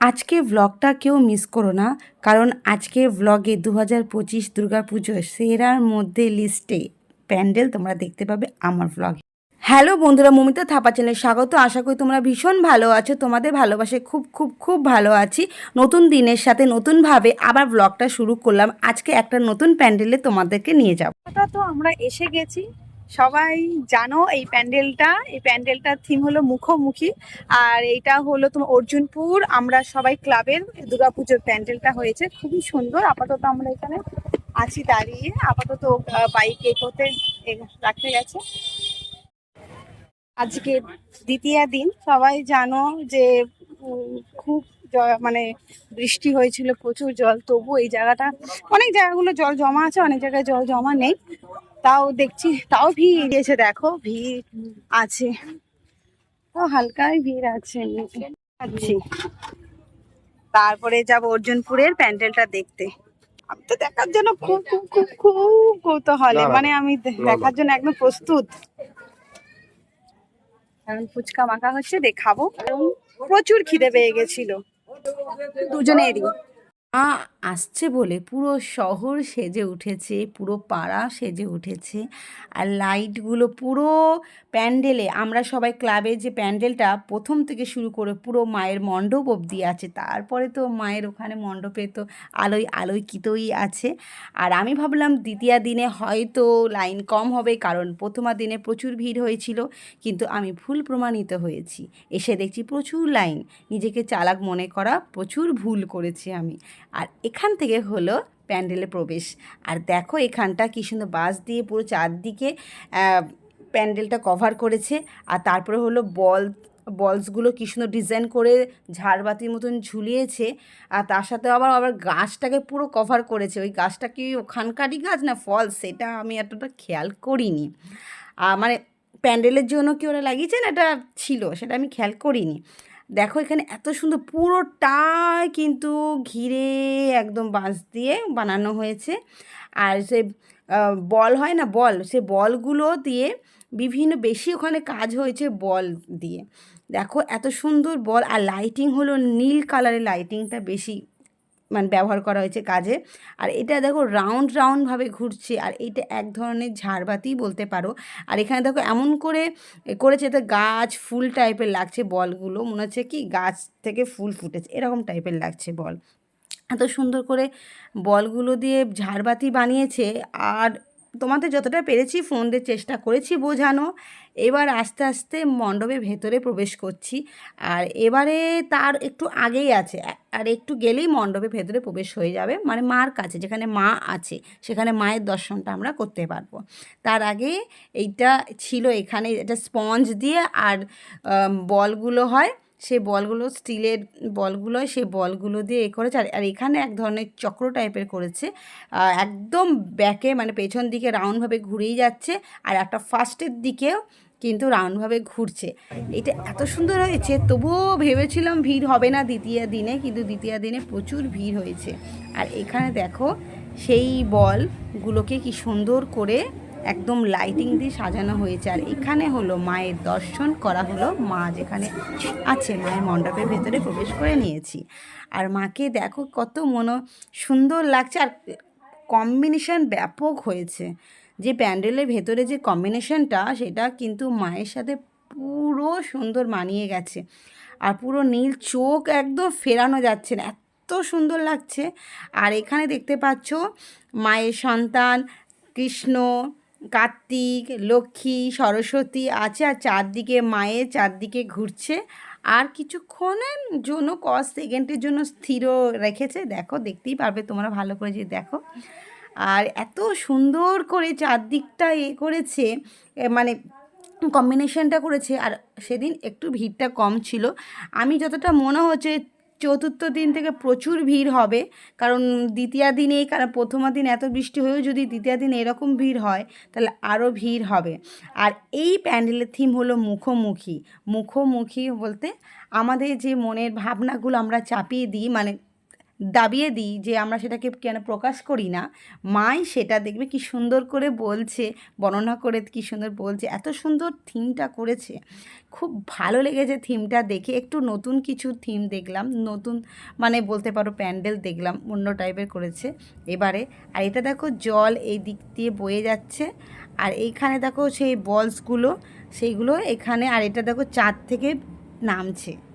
আজকে ভ্লগটা কেউ মিস করো না, কারণ আজকে ভ্লগে দু হাজার পঁচিশ দুর্গাপুজো সেরার মধ্যে লিস্টে প্যান্ডেল তোমরা দেখতে পাবে আমার ভ্লগে হ্যালো বন্ধুরা, মমিতা থাপা চ্যানেলে স্বাগত। আশা করি তোমরা ভীষণ ভালো আছো, তোমাদের ভালোবাসে খুব খুব খুব ভালো আছি। নতুন দিনের সাথে নতুনভাবে আবার ব্লগটা শুরু করলাম। আজকে একটা নতুন প্যান্ডেলে তোমাদেরকে নিয়ে যাব। তো আমরা এসে গেছি। সবাই জানো এই প্যান্ডেলটা, এই প্যান্ডেলটার থিম হলো মুখোমুখি আর এইটা হলো তোমার অর্জুনপুর। আমরা সবাই ক্লাবের দুর্গাপুজোর প্যান্ডেলটা হয়েছে, খুবই সুন্দর। আপাতত আমরা এখানে আছি দাঁড়িয়ে। আপাতত বাইক এ করতে এ- রাখতে গেছে। আজকে দ্বিতীয় দিন। সবাই জানো যে খুব মানে বৃষ্টি হয়েছিল, প্রচুর জল। তবু এই জায়গাটা, অনেক জায়গাগুলো জল জমা আছে, অনেক জায়গায় জল জমা নেই। তাও দেখছি তাও ভিড়। এসে দেখো ভিড় আছে। তাও হালকাই ভিড় আছে। এমনিতে তারপরে যাব অর্জুনপুরের প্যান্ডেলটা দেখতে। আমি তো দেখার জন্য খুব খুব খুব খুব কৌতূহলে। মানে আমি দেখার জন্য একদম প্রস্তুত। কারণ ফুচকা মাখা হচ্ছে দেখাবো। প্রচুর খিদে পেয়ে গেছিল। দুজনেরই। মা আসছে বলে পুরো শহর সেজে উঠেছে, পুরো পাড়া সেজে উঠেছে। আর লাইটগুলো পুরো প্যান্ডেলে, আমরা সবাই ক্লাবে যে প্যান্ডেলটা প্রথম থেকে শুরু করে পুরো মায়ের মণ্ডপ অবধি আছে। তারপরে তো মায়ের ওখানে মণ্ডপে তো আলোয় আলোকিতই আছে। আর আমি ভাবলাম দ্বিতীয় দিনে হয়তো লাইন কম হবে, কারণ প্রথমা দিনে প্রচুর ভিড় হয়েছিল, কিন্তু আমি ভুল প্রমাণিত হয়েছি। এসে দেখছি প্রচুর লাইন, নিজেকে চালাক মনে করা প্রচুর ভুল করেছি আমি। আর এখান থেকে হলো প্যান্ডেলে প্রবেশ। আর দেখো এখানটা কী সুন্দর বাস দিয়ে পুরো চারদিকে প্যান্ডেলটা কভার করেছে। আর তারপরে হলো বল, বলসগুলো কী সুন্দর ডিজাইন করে ঝাড়বাতির মতন ঝুলিয়েছে। আর তার সাথে আবার আবার গাছটাকে পুরো কভার করেছে। ওই গাছটা কি ওখানকারই গাছ না ফল সেটা আমি এতটা খেয়াল করিনি। আর মানে প্যান্ডেলের জন্য কি ওরা লাগিয়েছে না এটা ছিল, সেটা আমি খেয়াল করিনি। দেখো এখানে এত সুন্দর পুরোটাই কিন্তু ঘিরে একদম বাঁশ দিয়ে বানানো হয়েছে। আর সে বল হয় না বল? সে বলগুলো দিয়ে বিভিন্ন, বেশি ওখানে কাজ হয়েছে বল দিয়ে। দেখো এত সুন্দর বল, আর লাইটিং হলো নীল কালারের লাইটিংটা বেশি। মানে ব্যবহার করা হয়েছে কাজে। আর এটা দেখো রাউন্ড রাউন্ডভাবে ঘুরছে। আর এটা এক ধরনের ঝাড়বাতি বলতে পারো। আর এখানে দেখো এমন করে করেছে তো গাছ ফুল টাইপের লাগছে বলগুলো। মনে হচ্ছে কি গাছ থেকে ফুল ফুটেছে। এরকম টাইপের লাগছে বল। এত সুন্দর করে বলগুলো দিয়ে ঝাড়বাতি বানিয়েছে। আর তোমাদের যতটা পেরেছি ফোন দিয়ে চেষ্টা করেছি বোঝানো। এবার আস্তে আস্তে মণ্ডপের ভেতরে প্রবেশ করছি। আর এবারে তার একটু আগেই আছে। আর একটু গেলেই মণ্ডপের ভেতরে প্রবেশ হয়ে যাবে। মানে মার কাছে, যেখানে মা আছে, সেখানে মায়ের দর্শনটা আমরা করতে পারব। তার আগে এইটা ছিল এখানে, এটা স্পঞ্জ দিয়ে আর বলগুলো হয়। সেই বলগুলো, স্টিলের বলগুলো সেই বলগুলো দিয়ে এ করেছে। আর এখানে এক ধরনের চক্র টাইপের করেছে। একদম ব্যাকে মানে পেছন দিকে রাউন্ডভাবে ঘুরেই যাচ্ছে আর একটা ফার্স্টের দিকেও কিন্তু রাউন্ডভাবে ঘুরছে। এটা এত সুন্দর হয়েছে, তবুও ভেবেছিলাম ভিড় হবে না দ্বিতীয় দিনে, কিন্তু দ্বিতীয় দিনে প্রচুর ভিড় হয়েছে। আর এখানে দেখো, সেই বলগুলোকে কি সুন্দর করে একদম লাইটিং দিয়ে সাজানো হয়েছে। আর এখানে হলো মায়ের দর্শন, করা হলো মা যেখানে আছে, মায়ের মণ্ডপের ভেতরে প্রবেশ করে নিয়েছি। আর মাকে দেখো কত মনো সুন্দর লাগছে, আর কম্বিনেশন ব্যাপক হয়েছে। যে প্যান্ডেলের ভেতরে যে কম্বিনেশনটা সেটা কিন্তু মায়ের সাথে পুরো সুন্দর মানিয়ে গেছে। আর পুরো নীল চোখ একদম ফেরানো যাচ্ছে না, এত সুন্দর লাগছে। আর এখানে দেখতে পাচ্ছ মায়ের সন্তান, কৃষ্ণ কার্তিক, লক্ষ্মী, সরস্বতী আছে আর চারদিকে মায়ের, চারদিকে ঘুরছে। আর কিছুক্ষণের জন্য ক সেকেন্ডের জন্য স্থির রেখেছে। দেখো, দেখতেই পারবে তোমরা ভালো করে যে দেখো। আর এত সুন্দর করে চারদিকটা এ করেছে মানে কম্বিনেশনটা করেছে। আর সেদিন একটু ভিড়টা কম ছিল। আমি যতটা মনে হচ্ছে চতুর্থ দিন থেকে প্রচুর ভিড় হবে। কারণ দ্বিতীয় দিনেই, কারণ প্রথম দিন এত বৃষ্টি হয়েও যদি দ্বিতীয় দিন এরকম ভিড় হয়, তাহলে আরও ভিড় হবে। আর এই প্যান্ডেলের থিম হলো মুখোমুখি। মুখোমুখি বলতে আমাদের যে মনের ভাবনাগুলো আমরা চাপিয়ে দিই মানে দাবিয়ে দিই যে আমরা সেটাকে কেন প্রকাশ করি না। মাই সেটা দেখবে কি সুন্দর করে বলছে, বর্ণনা করে কি সুন্দর বলছে, এত সুন্দর থিমটা করেছে। খুব ভালো লেগেছে থিমটা দেখে। একটু নতুন কিছু থিম দেখলাম, নতুন মানে বলতে পারো প্যান্ডেল দেখলাম, অন্য টাইপের করেছে। এবারে, আর এটা দেখো জল এই দিক দিয়ে বয়ে যাচ্ছে, আর এইখানে দেখো সেই বলসগুলো, সেইগুলো এখানে, আর এটা দেখো চাঁদ থেকে নামছে।